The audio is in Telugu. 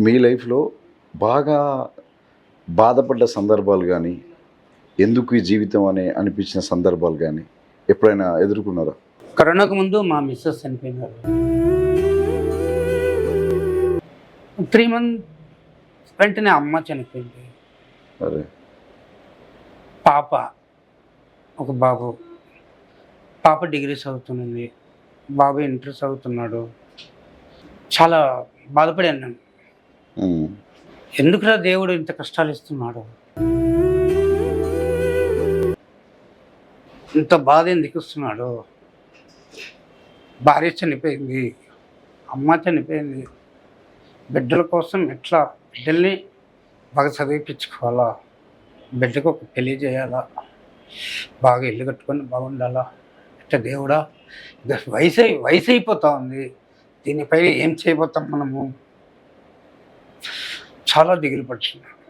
మీ లైఫ్లో బాగా బాధపడ్డ సందర్భాలు కానీ ఎందుకు ఈ జీవితం అనే అనిపించిన సందర్భాలు కానీ ఎప్పుడైనా ఎదుర్కొన్నారా? కరోనాకు ముందు మా మిస్సెస్ చనిపోయినారు. త్రీ మంత్ వెంటనే అమ్మ చనిపోయింది. అరే. పాప ఒక బాబు. పాప డిగ్రీ చదువుతుంది. బాబు ఇంటర్ చదువుతున్నాడు. చాలా బాధపడాను నేను. ఎందుకురా దేవుడు ఇంత కష్టాలు ఇస్తున్నాడు? ఇంత బాధ ఎందుకు ఇస్తున్నాడు? భార్య చనిపోయింది అమ్మ చనిపోయింది. బిడ్డల కోసం ఎట్లా బిడ్డల్ని బాగా చదివిపించుకోవాలా? బిడ్డకు ఒక పెళ్ళి చేయాలా? బాగా ఇల్లు కట్టుకొని బాగుండాలా? ఇట్లా దేవుడా వయసు వయసు అయిపోతా ఉంది. దీనిపై ఏం చేయబోతాం మనము? చాలా దిగులు పడుతున్నాను